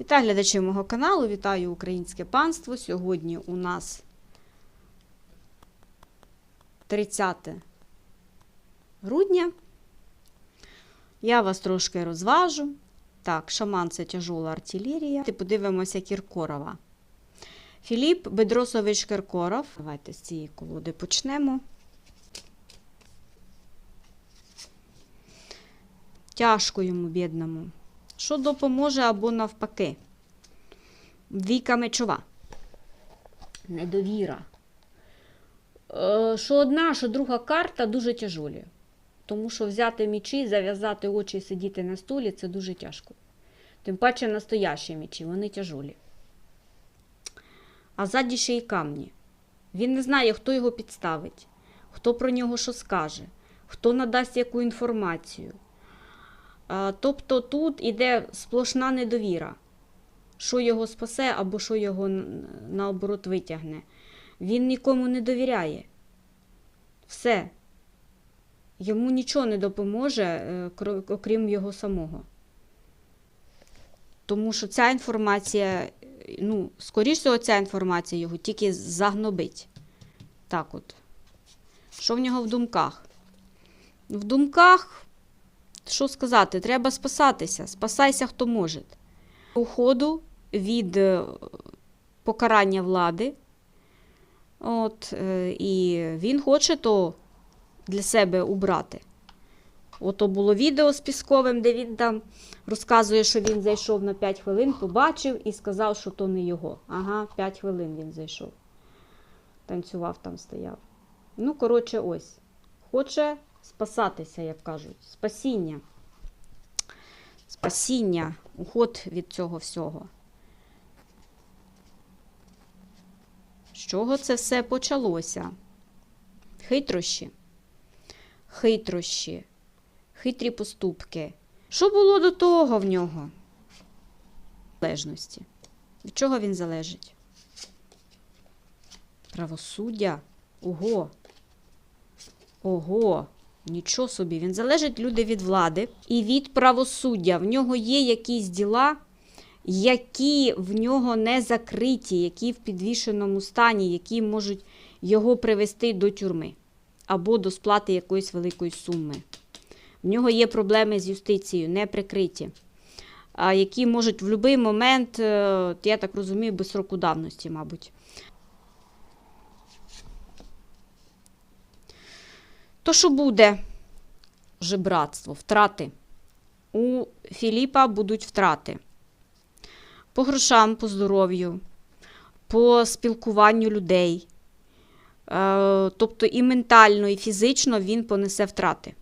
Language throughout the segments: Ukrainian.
Вітаю глядачів мого каналу, вітаю українське панство. Сьогодні у нас 30 грудня. Я вас трошки розважу. Так, шаман це тяжола артилерія. Подивимося Кіркорова. Філіп Бедросович Кіркоров. Давайте з цієї колоди почнемо. Тяжко йому, бідному. Що допоможе або навпаки? Віка мечова. Недовіра. Е, Що одна, що друга карта дуже тяжолі. Тому що взяти мічі, зав'язати очі і сидіти на столі це дуже тяжко. Тим паче настоящі мічі, вони тяжолі. А ззаді ще й камні. Він не знає, хто його підставить, хто про нього що скаже, хто надасть яку інформацію. Тобто тут іде сплошна недовіра, що його спасе або що його наоборот витягне. Він нікому не довіряє. Все. Йому нічого не допоможе, е, окрім його самого. Тому що ця інформація, ну, скоріш всього, ця інформація його тільки загнобить. Так от. Що в нього в думках? В думках що сказати, треба спасатися. Спасайся, хто може. Уходу від е, покарання влади. От, е, і він хоче то для себе убрати. Ото було відео з Пісковим, де він там розказує, що він зайшов на 5 хвилин, побачив і сказав, що то не його. Ага, 5 хвилин він зайшов. Танцював там, стояв. Ну, коротше, ось. Хоче спасатися, як кажуть. Спасіння. Спасіння, уход від цього всього. З чого це все почалося? Хитрощі. Хитрощі. Хитрі поступки. Що було до того в нього? Залежності. Від чого він залежить? Правосуддя. Ого. Ого, нічого собі. Він залежить люди від влади і від правосуддя. В нього є якісь діла, які в нього не закриті, які в підвішеному стані, які можуть його привести до тюрми або до сплати якоїсь великої суми. В нього є проблеми з юстицією, не прикриті, які можуть в будь-який момент, е, я так розумію, без сроку давності, мабуть. То що буде жебратство, втрати? У Філіпа будуть втрати. По грошам, по здоров'ю, по спілкуванню людей. Е, тобто і ментально, і фізично він понесе втрати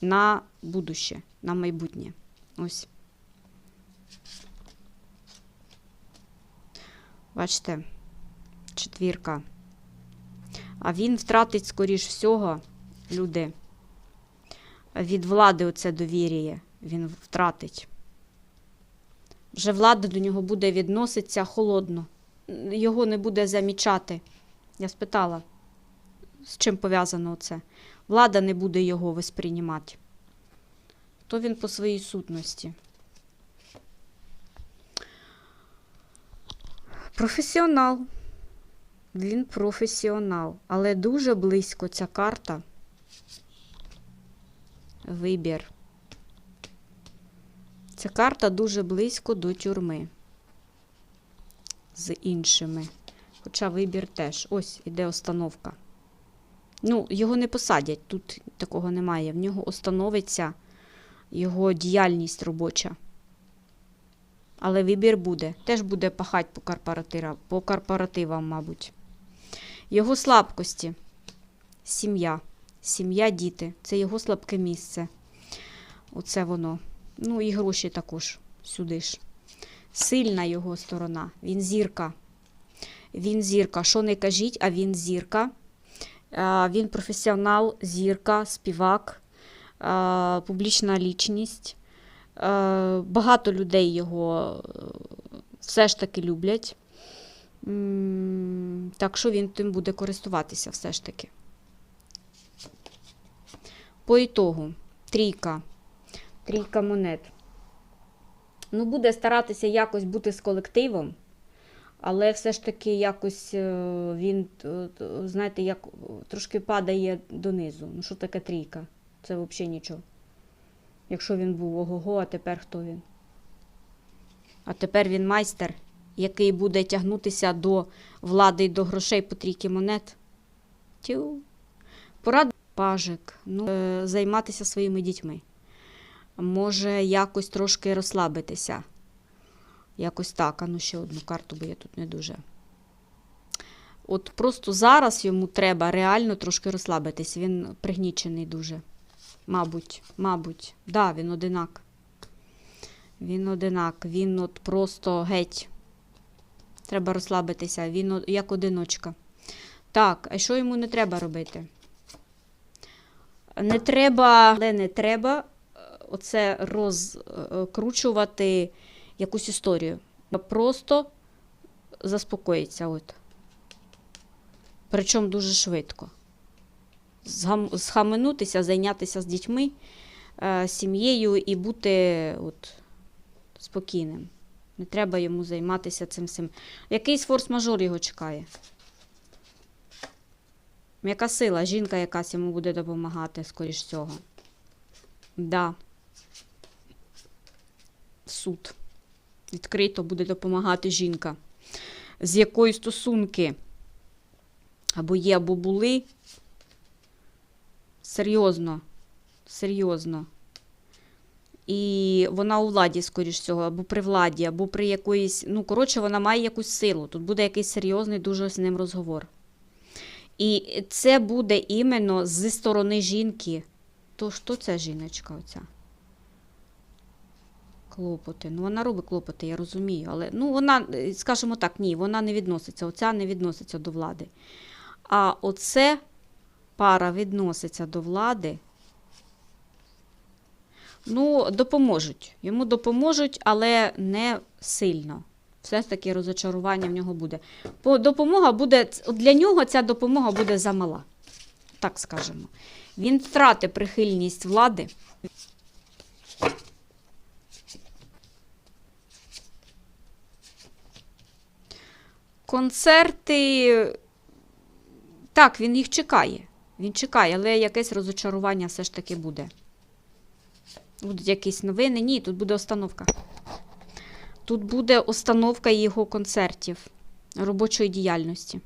на будуще, на майбутнє. Ось. Бачите, четвірка. А він втратить, скоріш всього, люди. Від влади оце довір'я він втратить. Вже влада до нього буде відноситися холодно. Його не буде замічати. Я спитала, з чим пов'язано це. Влада не буде його восприймати. То він по своїй сутності. Професіонал. Він професіонал, але дуже близько ця карта. Вибір. Ця карта дуже близько до тюрми. З іншими. Хоча вибір теж. Ось іде остановка. Ну, його не посадять, тут такого немає. В нього остановиться його діяльність робоча. Але вибір буде. Теж буде пахати по по корпоративам, мабуть. Його слабкості. Сім'я. Сім'я, діти. Це його слабке місце. Оце воно. Ну і гроші також сюди ж. Сильна його сторона. Він зірка. Він зірка. Що не кажіть, а він зірка. Він професіонал, зірка, співак, публічна лічність. Багато людей його е, все ж таки люблять. Так що він тим буде користуватися все ж таки. По ітогу, трійка. Трійка монет. Ну, буде старатися якось бути з колективом, але все ж таки якось е, він, е, е, знаєте, як трошки падає донизу. Ну, що таке трійка? Це взагалі нічого. Якщо він був ого-го, а тепер хто він? А тепер він майстер, який буде тягнутися до влади і до грошей по трійки монет. Тю. Порад пажик. Ну, е, займатися своїми дітьми. Може, якось трошки розслабитися. Якось так. А ну ще одну карту, бо я тут не дуже. От просто зараз йому треба реально трошки розслабитись. Він пригнічений дуже. Мабуть, мабуть. Да, він одинак. Він одинак. Він от просто геть. Треба розслабитися. Він як одиночка. Так, а що йому не треба робити? Не треба, але не треба е, оце розкручувати якусь історію. Просто заспокоїться. От. Причому дуже швидко. Схаменутися, зайнятися з дітьми, е, сім'єю і бути от, спокійним. Не треба йому займатися цим всім. Якийсь форс-мажор його чекає. Яка сила? Жінка якась йому буде допомагати, скоріш всього. Да. Суд. Відкрито буде допомагати жінка. З якої стосунки або є, або були. Серйозно. Серйозно. І вона у владі, скоріш всього, або при владі, або при якоїсь. Ну, коротше, вона має якусь силу. Тут буде якийсь серйозний дуже з ним розговор. І це буде іменно зі сторони жінки. То що це жіночка оця? Клопоти. Ну, вона робить клопоти, я розумію. Але ну, вона, скажімо так, ні, вона не відноситься. Оця не відноситься до влади. А оце пара відноситься до влади. Ну, допоможуть. Йому допоможуть, але не сильно. Все ж таки розочарування в нього буде. Допомога буде, для нього ця допомога буде замала. Так скажемо. Він втратить прихильність влади. Концерти. Так, він їх чекає. Він чекає, але якесь розочарування все ж таки буде. Будуть якісь новини. Ні, тут буде остановка. Тут буде установка його концертів, робочої діяльності.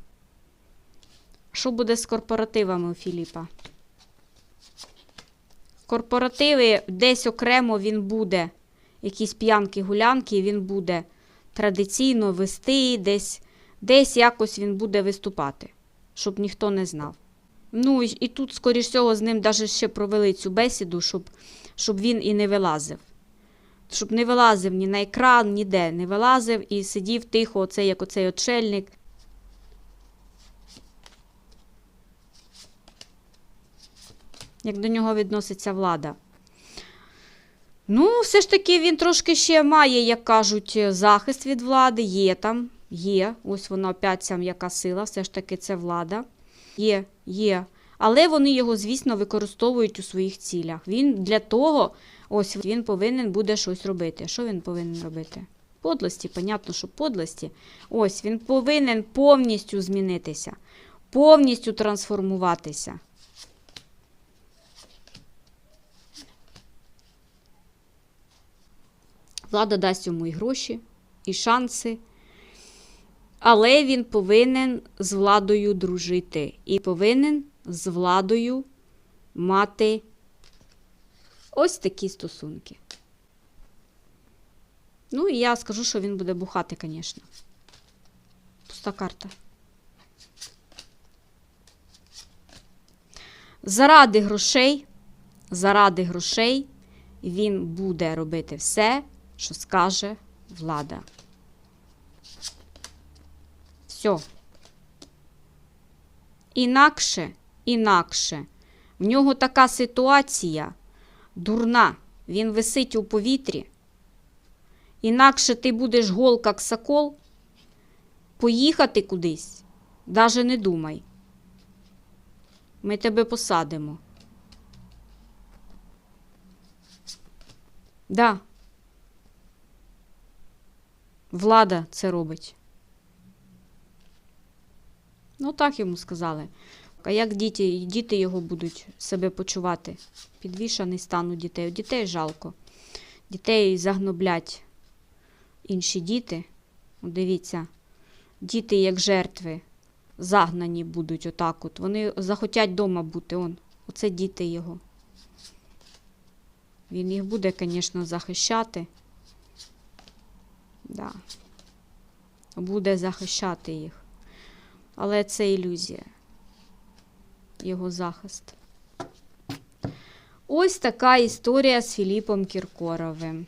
Що буде з корпоративами у Філіпа? Корпоративи десь окремо він буде, якісь п'янки-гулянки, він буде традиційно вести, десь, десь якось він буде виступати, щоб ніхто не знав. Ну, і тут, скоріш всього, з ним навіть ще провели цю бесіду, щоб, щоб він і не вилазив щоб не вилазив ні на екран, ніде не вилазив і сидів тихо, оцей, як оцей очельник. Як до нього відноситься влада. Ну, все ж таки, він трошки ще має, як кажуть, захист від влади. Є там, є. Ось вона опять ця м'яка сила, все ж таки, це влада. Є, є. Але вони його, звісно, використовують у своїх цілях. Він для того, ось він повинен буде щось робити. Що він повинен робити? Подлості, понятно, що подлості. Ось він повинен повністю змінитися, повністю трансформуватися. Влада дасть йому і гроші, і шанси. Але він повинен з владою дружити і повинен з владою мати ось такі стосунки. Ну, і я скажу, що він буде бухати, звісно. Пуста карта. Заради грошей, заради грошей він буде робити все, що скаже влада. Все. Інакше, інакше. В нього така ситуація дурна. Він висить у повітрі. Інакше ти будеш гол, як сокол, поїхати кудись, даже не думай. Ми тебе посадимо. Да. Влада це робить. Ну, так йому сказали. А як діти, діти його будуть себе почувати? Підвішаний стан у дітей. У дітей жалко. Дітей загноблять інші діти. Дивіться, діти як жертви загнані будуть отак от. Вони захотять вдома бути. Он. Оце діти його. Він їх буде, звісно, захищати. Да. Буде захищати їх. Але це ілюзія. Його захист. Ось така історія з Філіпом Кіркоровим.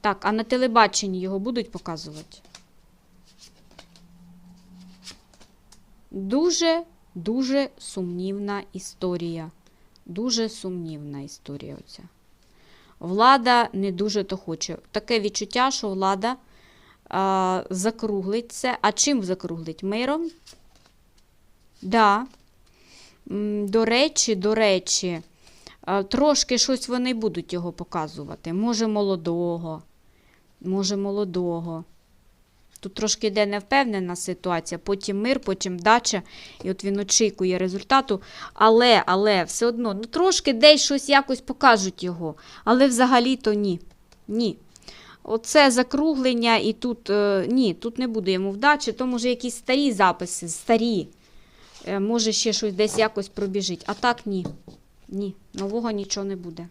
Так, а на телебаченні його будуть показувати? Дуже, дуже сумнівна історія. Дуже сумнівна історія оця. Влада не дуже то хоче. Таке відчуття, що влада а, закруглить це. А чим закруглить? Миром? Да. До речі, до речі, трошки щось вони будуть його показувати. Може, молодого. Може, молодого. Тут трошки йде невпевнена ситуація, потім мир, потім дача, і от він очікує результату. Але, але, все одно, ну трошки десь щось якось покажуть його. Але взагалі-то ні. Ні. Оце закруглення, і тут е, ні, тут не буде йому вдачі, то може якісь старі записи, старі. Е, може ще щось десь якось пробіжить. А так ні. Ні, нового нічого не буде.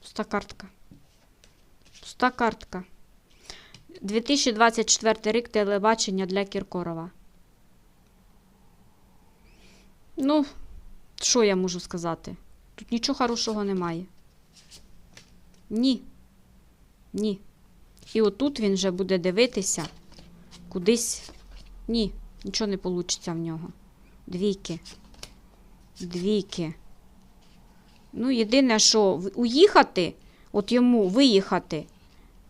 Пуста картка. Пуста картка. 2024 рік телебачення для Кіркорова. Ну, що я можу сказати? Тут нічого хорошого немає. Ні. Ні. І отут він вже буде дивитися кудись. Ні, нічого не вийде в нього. Двійки. Двійки. Ну, єдине, що уїхати, от йому виїхати.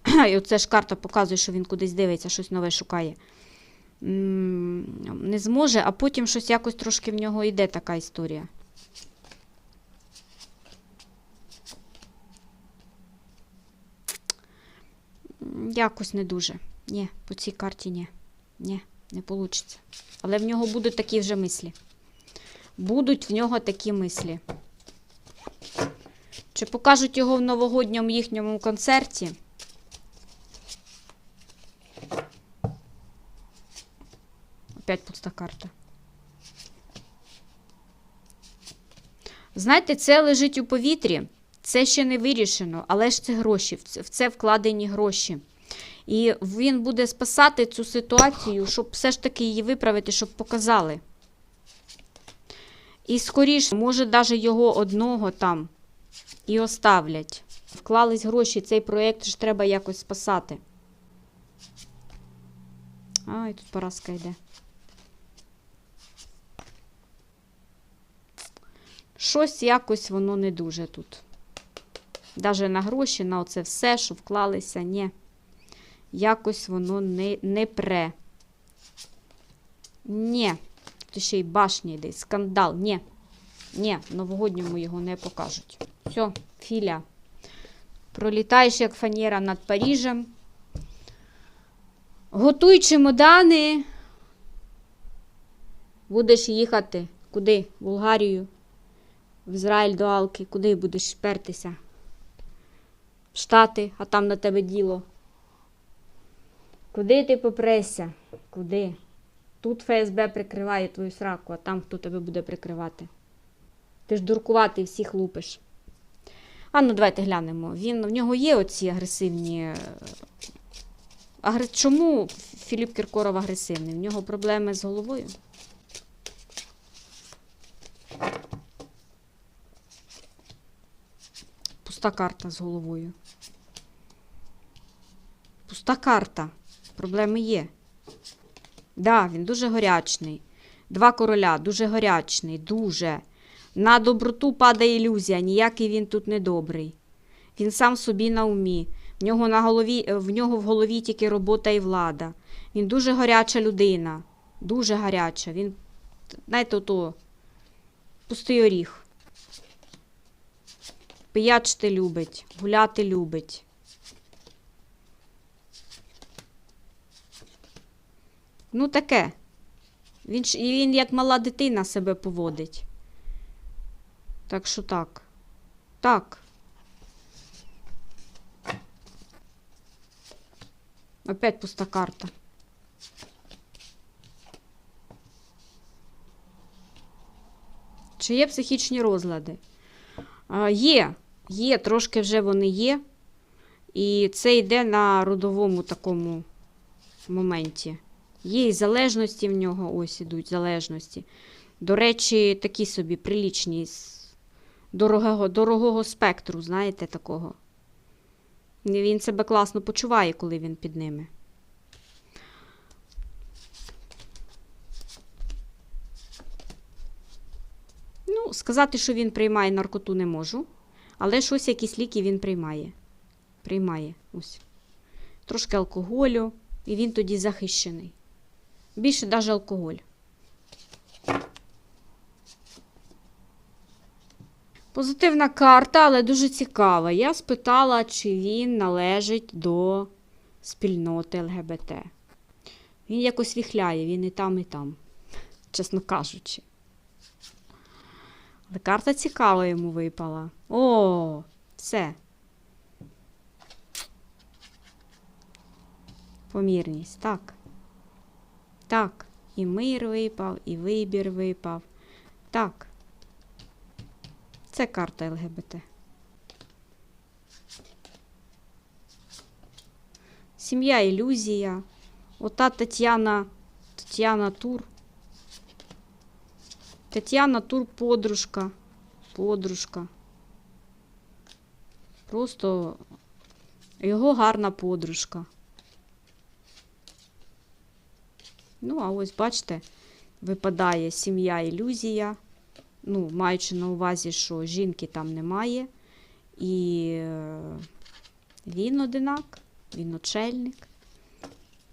І оце ж карта показує, що він кудись дивиться, щось нове шукає. Не зможе, а потім щось якось трошки в нього йде така історія. Якось не дуже. Ні, по цій карті ні. Ні, не вийде. Але в нього будуть такі вже мислі. Будуть в нього такі мислі. Чи покажуть його в новогодньому їхньому концерті? Опять пуста карта. Знаєте, це лежить у повітрі. Це ще не вирішено, але ж це гроші, в це- вкладені гроші. І він буде спасати цю ситуацію, щоб все ж таки її виправити, щоб показали. І скоріше, може, навіть його одного там і оставлять. Вклались гроші, цей проєкт ж треба якось спасати. Ай, тут поразка йде. Щось якось воно не дуже тут. Даже на гроші, на оце все, що вклалися, ні. Якось воно не, не пре. Ні. Тут ще й башня йде, скандал. Ні, в новогодньому його не покажуть. Все, філя. Пролітаєш, як фанера над Парижем. Готуй чемодани. Будеш їхати. Куди? В Болгарію. В Ізраїль до Алки. Куди будеш пертися? В Штати, а там на тебе діло. Куди ти попресся? Куди? Тут ФСБ прикриває твою сраку, а там хто тебе буде прикривати. Ти ж дуркуватий, всіх лупиш. А ну давайте глянемо. Він, в нього є оці агресивні. е, Агр... Чому Філіп Кіркоров агресивний? В нього проблеми з головою? Пуста карта з головою. Пуста карта. Проблеми є. Да, він дуже горячний. Два короля, дуже горячний, дуже. На доброту падає ілюзія, ніякий він тут не добрий. Він сам собі на умі. В нього, на голові, е, в нього в голові тільки робота і влада. Він дуже гаряча людина. Дуже гаряча. Він знаєте, ото пустий оріг. Пиячити любить, гуляти любить. Ну, таке. Він, ж- він як мала дитина себе поводить. Так що так. Так. Опять пуста карта. Чи є психічні розлади? А, є, є, трошки вже вони є. І це йде на родовому такому моменті. Є залежності в нього, ось ідуть залежності. До речі, такі собі прилічні з дорогого, дорогого спектру, знаєте, такого. Він себе класно почуває, коли він під ними. Ну, сказати, що він приймає наркоту, не можу. Але щось, якісь ліки він приймає. Приймає. Ось. Трошки алкоголю, і він тоді захищений. Більше навіть алкоголь. Позитивна карта, але дуже цікава. Я спитала, чи він належить до спільноти ЛГБТ. Він якось віхляє, він і там, і там, чесно кажучи. Але карта цікава йому випала. О, все. Помірність, так. Так. І мир випав, і вибір випав. Так. Це карта ЛГБТ. Сім'я ілюзія. Ота Тетяна, Тетяна Тур. Тетяна Тур подружка. Подружка. Просто його гарна подружка. Ну, а ось бачите, випадає сім'я ілюзія. Ну, маючи на увазі, що жінки там немає. І е, він одинак, він очельник.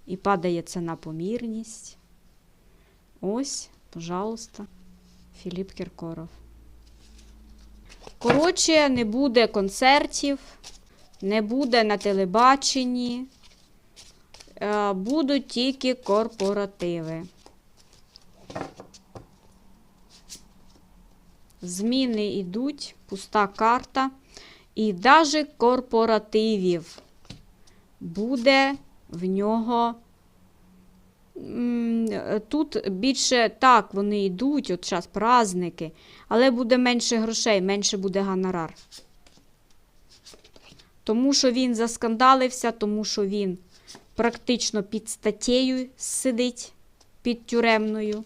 І падає це на помірність. Ось, пожалуйста, Філіп Кіркоров. Коротше, не буде концертів, не буде на телебаченні. Е, Будуть тільки корпоративи. Зміни йдуть, пуста карта. І навіть корпоративів буде в нього. Тут більше так, вони йдуть, от зараз праздники, але буде менше грошей, менше буде гонорар. Тому що він заскандалився, тому що він практично під статтєю сидить, під тюремною,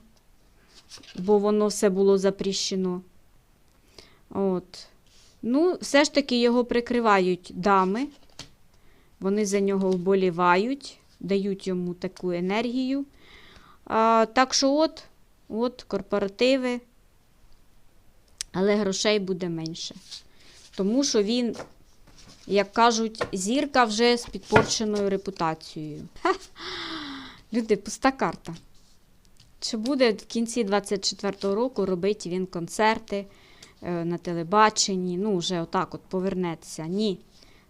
бо воно все було запрещено. От. Ну, все ж таки його прикривають дами. Вони за нього вболівають, дають йому таку енергію. А, так що, от, от, корпоративи, але грошей буде менше. Тому що він, як кажуть, зірка вже з підпорченою репутацією. Люди, пуста карта. Чи буде в кінці 24-го року робити він концерти е, на телебаченні? Ну, вже отак от повернеться. Ні.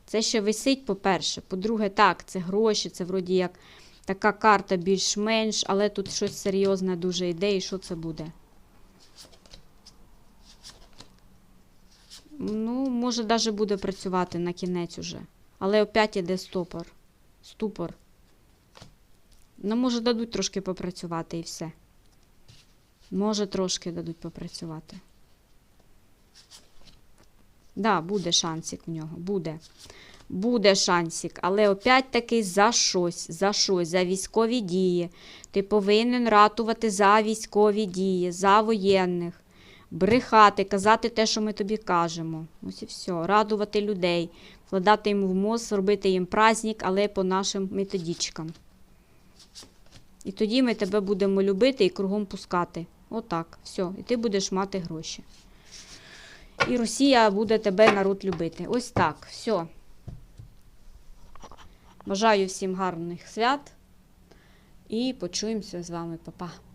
Це ще висить, по-перше. По-друге, так, це гроші, це вроді як така карта більш-менш, але тут щось серйозне дуже йде, і що це буде? Ну, може, навіть буде працювати на кінець уже. Але опять іде стопор. Ступор. Ну, може, дадуть трошки попрацювати і все. Може, трошки дадуть попрацювати. Да, буде шансик в нього. Буде. Буде шансик, але опять-таки за щось, за щось, за військові дії. Ти повинен ратувати за військові дії, за воєнних, брехати, казати те, що ми тобі кажемо. Ось і все. Радувати людей, вкладати їм в мозг, робити їм праздник, але по нашим методичкам. І тоді ми тебе будемо любити і кругом пускати. Отак, все. І ти будеш мати гроші. І Росія буде тебе народ любити. Ось так, все. Бажаю всім гарних свят і почуємося з вами, Па-па.